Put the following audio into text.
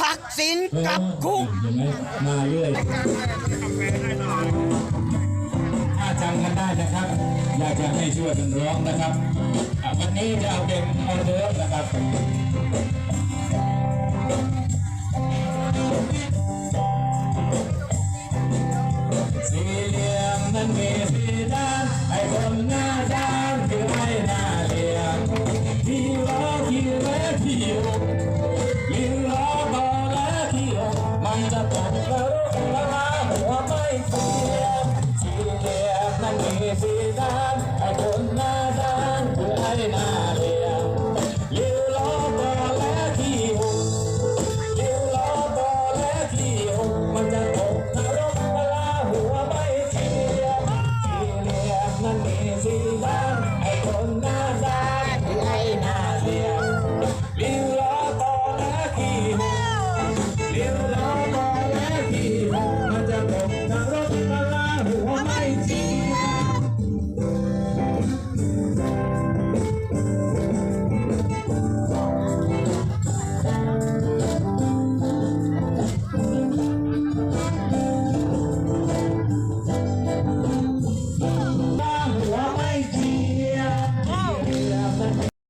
ทักสินกับคุกมาเรื่อยถ้าจำกันได้นะครับ อยากจะให้ช่วยกันร้องนะครับ วันนี้จะเอาเป็นออเดอร์นะครับ มันจะตกนรกละลาหัวไม่เสียสีเดียบนั้นมีสีด้าห้คนหน้าด้านคืไอ้หน้าเดียยิวล้อต่และที่หุยิวล้อต่และที่หุมันจะตกนรกละลาหัวไม่เสียสีเดียบนั้นมีสีด้าห้คน